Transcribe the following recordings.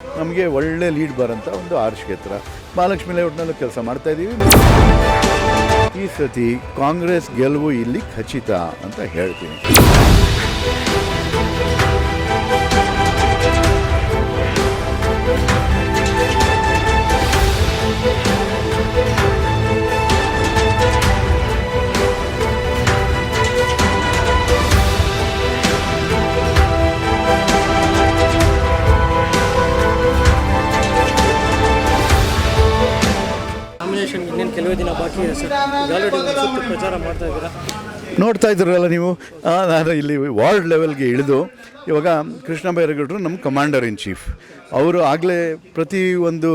ನಮಗೆ ಒಳ್ಳೆ ಲೀಡ್ ಬರೋಂಥ ಒಂದು ಆರು ಕ್ಷೇತ್ರ ಮಹಾಲಕ್ಷ್ಮಿ ಲೇಔಟ್ನಲ್ಲೂ ಕೆಲಸ ಮಾಡ್ತಾ ಇದ್ದೀವಿ ಈ ಸತಿ ಕಾಂಗ್ರೆಸ್ ಗೆಲುವು ಇಲ್ಲಿ ಖಚಿತ ಅಂತ ಹೇಳ್ತೀನಿ. ಸರ್. ಪ್ರಚಾರ ಇದ್ದೀರಾ? ನೋಡ್ತಾ ಇದ್ರಲ್ಲ ನೀವು? ಆ, ನಾನು ಇಲ್ಲಿ ವಾರ್ಡ್ ಲೆವೆಲ್ಗೆ ಇಳಿದು ಇವಾಗ ಕೃಷ್ಣ ಬೈರೇಗೌಡರು ನಮ್ಮ ಕಮಾಂಡರ್ ಇನ್ ಚೀಫ್ ಅವರು ಆಗಲೇ ಪ್ರತಿ ಒಂದು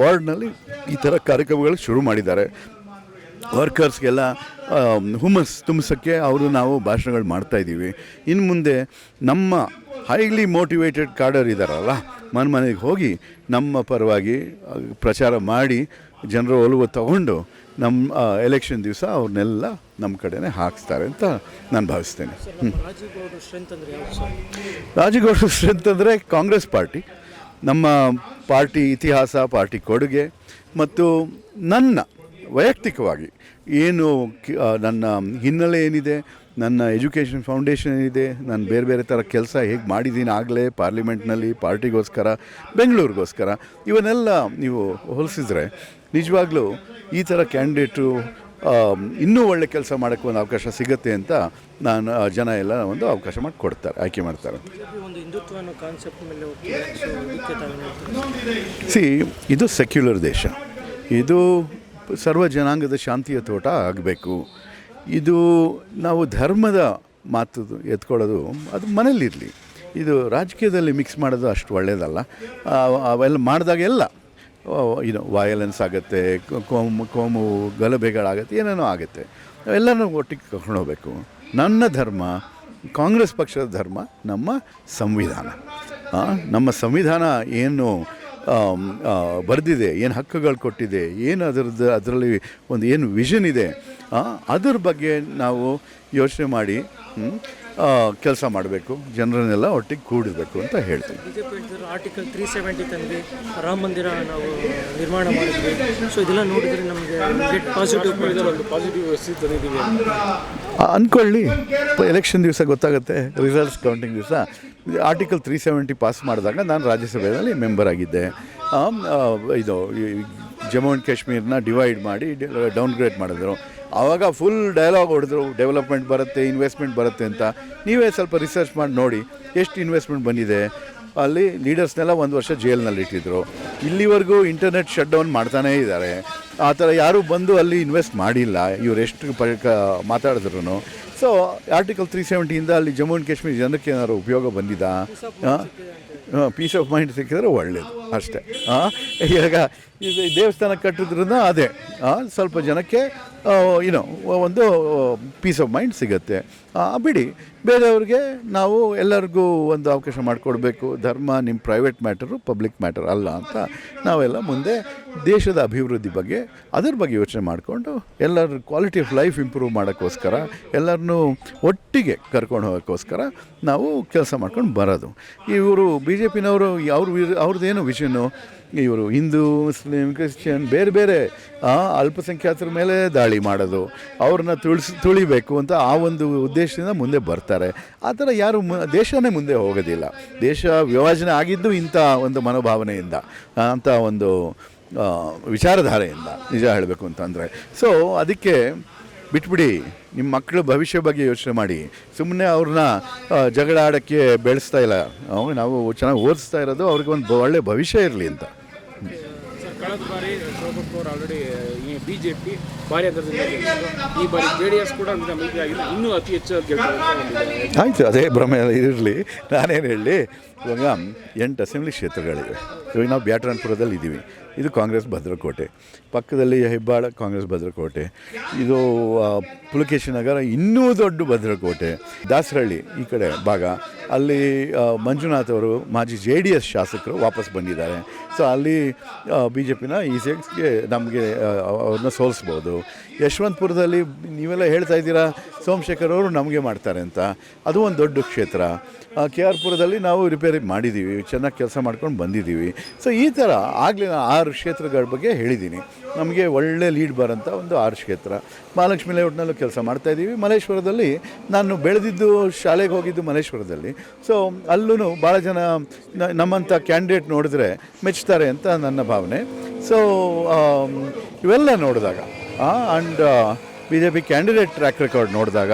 ವಾರ್ಡ್ನಲ್ಲಿ ಈ ಥರ ಕಾರ್ಯಕ್ರಮಗಳು ಶುರು ಮಾಡಿದ್ದಾರೆ. ವರ್ಕರ್ಸ್ಗೆಲ್ಲ ಹುಮ್ಮಸ್ ತುಂಬಿಸೋಕ್ಕೆ ಅವರು ನಾವು ಭಾಷಣಗಳು ಮಾಡ್ತಾಯಿದ್ದೀವಿ ಇನ್ನು ಮುಂದೆ ನಮ್ಮ ಹೈಲಿ ಮೋಟಿವೇಟೆಡ್ ಕಾರ್ಡರ್ ಇದ್ದಾರಲ್ಲ ಮನೆ ಮನೆಗೆ ಹೋಗಿ ನಮ್ಮ ಪರವಾಗಿ ಪ್ರಚಾರ ಮಾಡಿ ಜನರು ಒಲವು ತಗೊಂಡು ನಮ್ಮ ಎಲೆಕ್ಷನ್ ದಿವಸ ಅವ್ರನ್ನೆಲ್ಲ ನಮ್ಮ ಕಡೆನೇ ಹಾಕಿಸ್ತಾರೆ ಅಂತ ನಾನು ಭಾವಿಸ್ತೇನೆ. ರಾಜಗೌಡ ಸ್ಟ್ರೆಂತ್ ಅಂದರೆ ಕಾಂಗ್ರೆಸ್ ಪಾರ್ಟಿ. ನಮ್ಮ ಪಾರ್ಟಿ ಇತಿಹಾಸ ಪಾರ್ಟಿ ಕೊಡುಗೆ ಮತ್ತು ನನ್ನ ವೈಯಕ್ತಿಕವಾಗಿ ಏನು ನನ್ನ ಹಿನ್ನೆಲೆ ಏನಿದೆ ನನ್ನ ಎಜುಕೇಷನ್ ಫೌಂಡೇಶನ್ ಏನಿದೆ ನಾನು ಬೇರೆ ಬೇರೆ ಥರ ಕೆಲಸ ಹೇಗೆ ಮಾಡಿದ್ದೀನಿ ಆಗಲೇ ಪಾರ್ಲಿಮೆಂಟ್ನಲ್ಲಿ ಪಾರ್ಟಿಗೋಸ್ಕರ ಬೆಂಗಳೂರಿಗೋಸ್ಕರ ಇವನ್ನೆಲ್ಲ ನೀವು ಹೋಲಿಸಿದ್ರೆ ನಿಜವಾಗ್ಲೂ ಈ ಥರ ಕ್ಯಾಂಡಿಡೇಟು ಇನ್ನೂ ಒಳ್ಳೆ ಕೆಲಸ ಮಾಡೋಕ್ಕೆ ಒಂದು ಅವಕಾಶ ಸಿಗುತ್ತೆ ಅಂತ ನಾನು ಜನ ಎಲ್ಲ ಒಂದು ಅವಕಾಶ ಮಾಡಿ ಕೊಡ್ತಾರೆ ಆಯ್ಕೆ ಮಾಡ್ತಾರೆ. ಸಿ ಇದು ಸೆಕ್ಯುಲರ್ ದೇಶ. ಇದು ಸರ್ವ ಜನಾಂಗದ ಶಾಂತಿಯ ತೋಟ ಆಗಬೇಕು. ಇದು ನಾವು ಧರ್ಮದ ಮಾತು ಎತ್ಕೊಳ್ಳೋದು ಅದು ಮನೇಲಿರಲಿ ಇದು ರಾಜಕೀಯದಲ್ಲಿ ಮಿಕ್ಸ್ ಮಾಡೋದು ಅಷ್ಟು ಒಳ್ಳೆಯದಲ್ಲ ಅವೆಲ್ಲ ಅವೆಲ್ಲ ಮಾಡಿದಾಗೆಲ್ಲ ಇದು ವಯಲೆನ್ಸ್ ಆಗುತ್ತೆ ಕೋಮು ಕೋಮು ಗಲಭೆಗಳಾಗುತ್ತೆ, ಏನೇನೋ ಆಗುತ್ತೆ. ಅವೆಲ್ಲನೂ ಒಟ್ಟಿಗೆ ಕರ್ಕೊಂಡು ಹೋಗಬೇಕು. ನನ್ನ ಧರ್ಮ, ಕಾಂಗ್ರೆಸ್ ಪಕ್ಷದ ಧರ್ಮ, ನಮ್ಮ ಸಂವಿಧಾನ. ನಮ್ಮ ಸಂವಿಧಾನ ಏನು ಬರೆದಿದೆ ಏನು ಹಕ್ಕುಗಳು ಕೊಟ್ಟಿದೆ ಏನು ಅದರದ್ದು ಅದರಲ್ಲಿ ಒಂದು ಏನು ವಿಷನ್ ಇದೆ ಅದ್ರ ಬಗ್ಗೆ ನಾವು ಯೋಚನೆ ಮಾಡಿ ಕೆಲಸ ಮಾಡಬೇಕು ಜನರನ್ನೆಲ್ಲ ಒಟ್ಟಿಗೆ ಕೂಡಬೇಕು ಅಂತ ಹೇಳ್ತೀನಿ ಬಿಜೆಪಿ ಆರ್ಟಿಕಲ್ ತ್ರೀ ಸೆವೆಂಟಿ ತಂದ್ವಿ ರಾಮ ಮಂದಿರ ನಾವು ನಿರ್ಮಾಣ ಮಾಡಿದ್ವಿ. ಸೊ ಇದೆಲ್ಲ ನೋಡಿದ್ರೆ ನಮಗೆ ಪಾಸಿಟಿವ್ ಒಂದು ಪಾಸಿಟಿವ್ ತಂದಿದ್ದೀವಿ ಅಂದ್ಕೊಳ್ಳಿ ಎಲೆಕ್ಷನ್ ದಿವಸ ಗೊತ್ತಾಗುತ್ತೆ ರಿಸಲ್ಟ್ಸ್ ಕೌಂಟಿಂಗ್ ದಿವಸ. ಆರ್ಟಿಕಲ್ ತ್ರೀ ಸೆವೆಂಟಿ ಪಾಸ್ ಮಾಡಿದಾಗ ನಾನು ರಾಜ್ಯಸಭೆಯಲ್ಲಿ ಮೆಂಬರ್ ಆಗಿದ್ದೆ. ಇದು ಜಮ್ಮು ಆ್ಯಂಡ್ ಕಾಶ್ಮೀರನ ಡಿವೈಡ್ ಮಾಡಿ ಡೌನ್ಗ್ರೇಡ್ ಮಾಡಿದ್ರು. ಆವಾಗ ಫುಲ್ ಡೈಲಾಗ್ ಹೊಡೆದ್ರು ಡೆವಲಪ್ಮೆಂಟ್ ಬರುತ್ತೆ ಇನ್ವೆಸ್ಟ್ಮೆಂಟ್ ಬರುತ್ತೆ ಅಂತ. ನೀವೇ ಸ್ವಲ್ಪ ರಿಸರ್ಚ್ ಮಾಡಿ ನೋಡಿ, ಎಷ್ಟು ಇನ್ವೆಸ್ಟ್ಮೆಂಟ್ ಬಂದಿದೆ. ಅಲ್ಲಿ ಲೀಡರ್ಸ್ನೆಲ್ಲ ಒಂದು ವರ್ಷ ಜೈಲ್ನಲ್ಲಿ ಇಟ್ಟಿದ್ರು. ಇಲ್ಲಿವರೆಗೂ ಇಂಟರ್ನೆಟ್ ಶಟ್ ಡೌನ್ ಮಾಡ್ತಾನೇ ಇದ್ದಾರೆ. ಆ ಥರ ಯಾರೂ ಬಂದು ಅಲ್ಲಿ ಇನ್ವೆಸ್ಟ್ ಮಾಡಿಲ್ಲ. ಇವ್ರು ಎಷ್ಟು ಪ ಮಾತಾಡಿದ್ರು ಸೊ ಆರ್ಟಿಕಲ್ ತ್ರೀ ಸೆವೆಂಟಿಯಿಂದ ಅಲ್ಲಿ ಜಮ್ಮು ಆ್ಯಂಡ್ ಕಾಶ್ಮೀರ ಜನಕ್ಕೆ ಏನಾದ್ರು ಉಪಯೋಗ ಬಂದಿದಾ? ಪೀಸ್ ಆಫ್ ಮೈಂಡ್ ಸಿಕ್ಕಿದ್ರೆ ಒಳ್ಳೇದು. ಅಷ್ಟೇ. ಈಗ ಇದು ದೇವಸ್ಥಾನ ಕಟ್ಟಿದ್ರೂ ಅದೇ. ಸ್ವಲ್ಪ ಜನಕ್ಕೆ ಏನೋ ಒಂದು ಪೀಸ್ ಆಫ್ ಮೈಂಡ್ ಸಿಗುತ್ತೆ. ಬಿಡಿ. ಬೇರೆಯವ್ರಿಗೆ ನಾವು ಎಲ್ಲರಿಗೂ ಒಂದು ಅವಕಾಶ ಮಾಡಿಕೊಡ್ಬೇಕು. ಧರ್ಮ ನಿಮ್ಮ ಪ್ರೈವೇಟ್ ಮ್ಯಾಟರು ಪಬ್ಲಿಕ್ ಮ್ಯಾಟರ್ ಅಲ್ಲ ಅಂತ ನಾವೆಲ್ಲ ಮುಂದೆ ದೇಶದ ಅಭಿವೃದ್ಧಿ ಬಗ್ಗೆ, ಅದ್ರ ಬಗ್ಗೆ ಯೋಚನೆ ಮಾಡಿಕೊಂಡು ಎಲ್ಲರ ಕ್ವಾಲಿಟಿ ಆಫ್ ಲೈಫ್ ಇಂಪ್ರೂವ್ ಮಾಡೋಕ್ಕೋಸ್ಕರ, ಎಲ್ಲರನ್ನೂ ಒಟ್ಟಿಗೆ ಕರ್ಕೊಂಡು ಹೋಗೋಕ್ಕೋಸ್ಕರ ನಾವು ಕೆಲಸ ಮಾಡ್ಕೊಂಡು ಬರೋದು. ಇವರು ಬಿ ಜೆ ಪಿನವರು ಅವ್ರ ಅವ್ರದ್ದೇನು ವಿಷನು ಇವರು ಹಿಂದೂ, ಮುಸ್ಲಿಂ, ಕ್ರಿಶ್ಚಿಯನ್, ಬೇರೆ ಬೇರೆ ಅಲ್ಪಸಂಖ್ಯಾತರ ಮೇಲೆ ದಾಳಿ ಮಾಡೋದು, ಅವ್ರನ್ನ ತುಳಿಸ್, ತುಳಿಬೇಕು ಅಂತ ಆ ಒಂದು ಉದ್ದೇಶದಿಂದ ಮುಂದೆ ಬರ್ತಾರೆ. ಆ ಥರ ಯಾರು ಮು, ದೇಶನೇ ಮುಂದೆ ಹೋಗೋದಿಲ್ಲ. ದೇಶ ವಿಭಜನೆ ಆಗಿದ್ದು ಇಂಥ ಒಂದು ಮನೋಭಾವನೆಯಿಂದ ಅಂಥ ಒಂದು ವಿಚಾರಧಾರೆಯಿಂದ ನಿಜ ಹೇಳಬೇಕು ಅಂತಂದರೆ ಸೊ ಅದಕ್ಕೆ ಬಿಟ್ಬಿಡಿ ನಿಮ್ಮ ಮಕ್ಕಳ ಭವಿಷ್ಯ ಬಗ್ಗೆ ಯೋಚನೆ ಮಾಡಿ. ಸುಮ್ಮನೆ ಅವ್ರನ್ನ ಜಗಳ ಆಡೋಕ್ಕೆ ಬೆಳೆಸ್ತಾ ಇಲ್ಲ. ನಾವು ಚೆನ್ನಾಗಿ ಓದಿಸ್ತಾ ಇರೋದು ಅವ್ರಿಗೆ ಒಂದು ಒಳ್ಳೆ ಭವಿಷ್ಯ ಇರಲಿ ಅಂತ. ಕಳೆದ ಬಾರಿ ಶೋಭಕ್ ಅವರು ಆಲ್ರೆಡಿ ಈ ಬಿ ಜೆ ಪಿ ಭಾರಿ ಅಂತರದಿಂದ ಈ ಬಾರಿ ಜೆ ಡಿ ಎಸ್ ಕೂಡ ಅಂತ ಇನ್ನೂ ಅತಿ ಹೆಚ್ಚು ಗೆಲ್ತಾರೆ ಅಂತ ಒಂದಿದೆ. ಆಯಿತು ಅದೇ ಭ್ರಮೆ ಇರಲಿ. ನಾನೇನು ಹೇಳಿ ಇವಾಗ ಎಂಟು ಅಸೆಂಬ್ಲಿ ಕ್ಷೇತ್ರಗಳಿವೆ. ಇವಾಗ ನಾವು ಬ್ಯಾಟರಾನ್ಪುರದಲ್ಲಿ ಇದ್ದೀವಿ. ಇದು ಕಾಂಗ್ರೆಸ್ ಭದ್ರಕೋಟೆ. ಪಕ್ಕದಲ್ಲಿ ಹೆಬ್ಬಾಳ ಕಾಂಗ್ರೆಸ್ ಭದ್ರಕೋಟೆ. ಇದು ಪುಲಕೇಶಿ ನಗರ, ಇನ್ನೂ ದೊಡ್ಡ ಭದ್ರಕೋಟೆ. ದಾಸರಹಳ್ಳಿ ಈ ಕಡೆ ಭಾಗ. ಅಲ್ಲಿ ಮಂಜುನಾಥ್ ಅವರು, ಮಾಜಿ ಜೆ ಡಿ ಎಸ್ ಶಾಸಕರು ವಾಪಸ್ ಬಂದಿದ್ದಾರೆ. ಸೊ, ಅಲ್ಲಿ ಬಿ ಜೆ ಪಿನ ಈ ಸೀಟ್ಸ್ಗೆ ನಮಗೆ ಅವ್ರನ್ನ ಸೋಲಿಸ್ಬೋದು. ಯಶವಂತಪುರದಲ್ಲಿ ನೀವೆಲ್ಲ ಹೇಳ್ತಾ ಇದ್ದೀರಾ, ಸೋಮಶೇಖರ್ ಅವರು ನಮಗೆ ಮಾಡ್ತಾರೆ ಅಂತ. ಅದು ಒಂದು ದೊಡ್ಡ ಕ್ಷೇತ್ರ. ಕೆ ಆರ್ ಪುರದಲ್ಲಿ ನಾವು ರಿಪೇರಿ ಮಾಡಿದ್ದೀವಿ. ಚೆನ್ನಾಗಿ ಕೆಲಸ ಮಾಡ್ಕೊಂಡು ಬಂದಿದ್ದೀವಿ. ಸೊ, ಈ ಥರ ಆಗಲಿ ಆರು ಕ್ಷೇತ್ರಗಳ ಬಗ್ಗೆ ಹೇಳಿದ್ದೀನಿ. ನಮಗೆ ಒಳ್ಳೆ ಲೀಡ್ ಬರೋಂಥ ಒಂದು ಆರು ಕ್ಷೇತ್ರ. ಮಹಾಲಕ್ಷ್ಮಿ ಲೇಔಟ್ನಲ್ಲೂ ಕೆಲಸ ಮಾಡ್ತಾಯಿದ್ದೀವಿ ಮಲೇಶ್ವರದಲ್ಲಿ ನಾನು ಬೆಳೆದಿದ್ದು ಶಾಲೆಗೆ ಹೋಗಿದ್ದು ಮಲೇಶ್ವರದಲ್ಲಿ ಸೊ ಅಲ್ಲೂ ಭಾಳ ಜನ ನಮ್ಮಂಥ ಕ್ಯಾಂಡಿಡೇಟ್ ನೋಡಿದ್ರೆ ಮೆಚ್ತಾರೆ ಅಂತ ನನ್ನ ಭಾವನೆ. ಸೊ ಇವೆಲ್ಲ ನೋಡಿದಾಗ and B J P candidate track record ನೋಡಿದಾಗ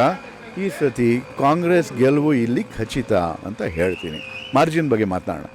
ಈ ಸತಿ ಕಾಂಗ್ರೆಸ್ ಗೆಲುವು ಇಲ್ಲಿ ಖಚಿತ ಅಂತ ಹೇಳ್ತೀನಿ. ಮಾರ್ಜಿನ್ ಬಗ್ಗೆ ಮಾತನಾಡೋಣ.